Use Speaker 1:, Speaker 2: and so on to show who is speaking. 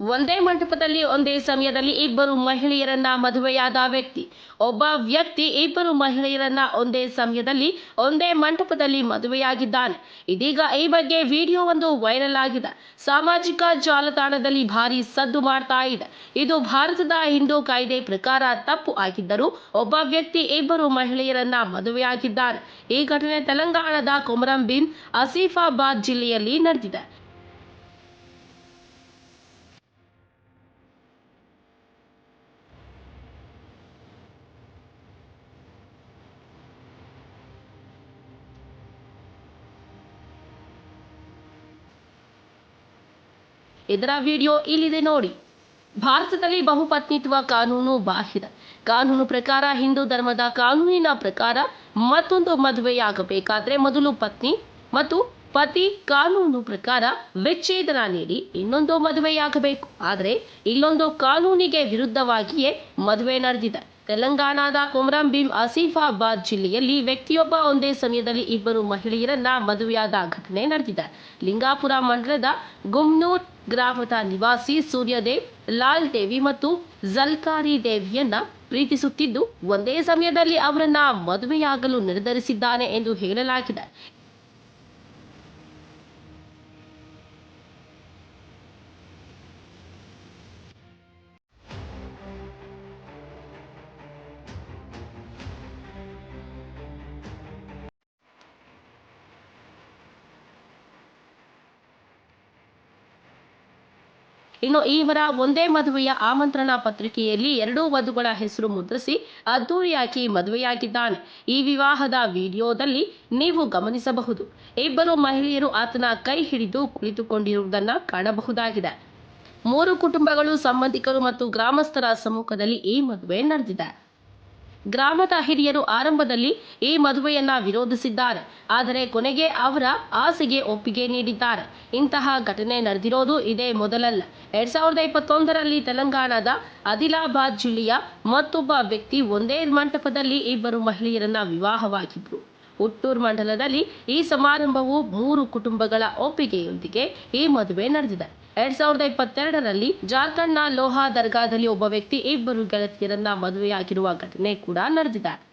Speaker 1: ಒಂದೇ ಮಂಟಪದಲ್ಲಿ, ಒಂದೇ ಸಮಯದಲ್ಲಿ ಇಬ್ಬರು ಮಹಿಳೆಯರನ್ನ ಮದುವೆಯಾದ ವ್ಯಕ್ತಿ. ಒಬ್ಬ ವ್ಯಕ್ತಿ ಇಬ್ಬರು ಮಹಿಳೆಯರನ್ನ ಒಂದೇ ಸಮಯದಲ್ಲಿ, ಒಂದೇ ಮಂಟಪದಲ್ಲಿ ಮದುವೆಯಾಗಿದ್ದಾನೆ. ಇದೀಗ ಈ ಬಗ್ಗೆ ವಿಡಿಯೋ ಒಂದು ವೈರಲ್ ಆಗಿದೆ. ಸಾಮಾಜಿಕ ಜಾಲತಾಣದಲ್ಲಿ ಭಾರಿ ಸದ್ದು ಮಾಡ್ತಾ ಇದೆ. ಇದು ಭಾರತದ ಹಿಂದೂ ಕಾಯ್ದೆ ಪ್ರಕಾರ ತಪ್ಪು ಆಗಿದ್ದರೂ ಒಬ್ಬ ವ್ಯಕ್ತಿ ಇಬ್ಬರು ಮಹಿಳೆಯರನ್ನ ಮದುವೆಯಾಗಿದ್ದಾನೆ. ಈ ಘಟನೆ ತೆಲಂಗಾಣದ ಕೊಮರಂ ಬಿನ್ ಆಸಿಫಾಬಾದ್ ಜಿಲ್ಲೆಯಲ್ಲಿ ನಡೆದಿದೆ. ಇದರ ವಿಡಿಯೋ ಇಲ್ಲಿದೆ ನೋಡಿ. ಭಾರತದಲ್ಲಿ ಬಹುಪತ್ನಿತ್ವ ಕಾನೂನು ಬಾಹಿರ. ಕಾನೂನು ಪ್ರಕಾರ ಹಿಂದೂ ಧರ್ಮದ ಕಾನೂನಿನ ಪ್ರಕಾರ ಮತ್ತೊಂದು ಮದುವೆಯಾಗಬೇಕಾದ್ರೆ ಮೊದಲು ಪತ್ನಿ ಮತ್ತು ಪತಿ ಕಾನೂನು ಪ್ರಕಾರ ವಿಚ್ಛೇದನ ನೀಡಿ ಇನ್ನೊಂದು ಮದುವೆಯಾಗಬೇಕು. ಆದರೆ ಇಲ್ಲೊಂದು ಕಾನೂನಿಗೆ ವಿರುದ್ಧವಾಗಿಯೇ ಮದುವೆ ನಡೆದಿದೆ. ತೆಲಂಗಾಣದ ಕೊಮರಂ ಭೀಮ್ ಆಸಿಫಾಬಾದ್ ಜಿಲ್ಲೆಯಲ್ಲಿ ವ್ಯಕ್ತಿಯೊಬ್ಬ ಒಂದೇ ಸಮಯದಲ್ಲಿ ಇಬ್ಬರು ಮಹಿಳೆಯರನ್ನ ಮದುವೆಯಾದ ಘಟನೆ ನಡೆದಿದೆ. ಲಿಂಗಾಪುರ ಮಂಡಲದ ಗುಮ್ನೂರ್ ಗ್ರಾಮದ ನಿವಾಸಿ ಸೂರ್ಯದೇವ್, ಲಾಲ್ ದೇವಿ ಮತ್ತು ಜಲ್ಕಾರಿ ದೇವಿಯನ್ನ ಪ್ರೀತಿಸುತ್ತಿದ್ದು, ಒಂದೇ ಸಮಯದಲ್ಲಿ ಅವರನ್ನ ಮದುವೆಯಾಗಲು ನಿರ್ಧರಿಸಿದ್ದಾನೆ ಎಂದು ಹೇಳಲಾಗಿದೆ. ಇನ್ನು ಇವರ ಒಂದೇ ಮದುವೆಯ ಆಮಂತ್ರಣ ಪತ್ರಿಕೆಯಲ್ಲಿ ಎರಡೂ ವಧುಗಳ ಹೆಸರು ಮುದ್ರಿಸಿ ಅದ್ದೂರಿಯಾಗಿ ಮದುವೆಯಾಗಿದ್ದಾನೆ. ಈ ವಿವಾಹದ ವಿಡಿಯೋದಲ್ಲಿ ನೀವು ಗಮನಿಸಬಹುದು. ಇಬ್ಬರು ಮಹಿಳೆಯರು ಆತನ ಕೈ ಹಿಡಿದು ಕುಳಿತುಕೊಂಡಿರುವುದನ್ನು ಕಾಣಬಹುದಾಗಿದೆ. ಮೂರು ಕುಟುಂಬಗಳು, ಸಂಬಂಧಿಕರು ಮತ್ತು ಗ್ರಾಮಸ್ಥರ ಸಮ್ಮುಖದಲ್ಲಿ ಈ ಮದುವೆ ನಡೆದಿದೆ. ಗ್ರಾಮದ ಹಿರಿಯರು ಆರಂಭದಲ್ಲಿ ಈ ಮದುವೆಯನ್ನ ವಿರೋಧಿಸಿದ್ದಾರೆ. ಆದರೆ ಕೊನೆಗೆ ಅವರ ಆಸೆಗೆ ಒಪ್ಪಿಗೆ ನೀಡಿದ್ದಾರೆ. ಇಂತಹ ಘಟನೆ ನಡೆದಿರೋದು ಇದೇ ಮೊದಲಲ್ಲ. ಎರಡ್ ಸಾವಿರದ ಇಪ್ಪತ್ತೊಂದರಲ್ಲಿ ತೆಲಂಗಾಣದ ಆದಿಲಾಬಾದ್ ಜಿಲ್ಲೆಯ ಮತ್ತೊಬ್ಬ ವ್ಯಕ್ತಿ ಒಂದೇ ಮಂಟಪದಲ್ಲಿ ಇಬ್ಬರು ಮಹಿಳೆಯರನ್ನ ವಿವಾಹವಾಗಿದ್ರು. ಹುಟ್ಟೂರು ಮಂಡಲದಲ್ಲಿ ಈ ಸಮಾರಂಭವು ಮೂರು ಕುಟುಂಬಗಳ ಒಪ್ಪಿಗೆಯೊಂದಿಗೆ ಈ ಮದುವೆ ನಡೆದಿದೆ. ಎರಡ್ ಸಾವಿರದ ಇಪ್ಪತ್ತೆರಡರಲ್ಲಿ ಜಾರ್ಖಂಡ್ನ ಲೋಹಾ ದರ್ಗಾದಲ್ಲಿ ಒಬ್ಬ ವ್ಯಕ್ತಿ ಇಬ್ಬರು ಗೆಳತಿಯರನ್ನ ಮದುವೆಯಾಗಿರುವ ಘಟನೆ ಕೂಡ ನಡೆದಿದೆ.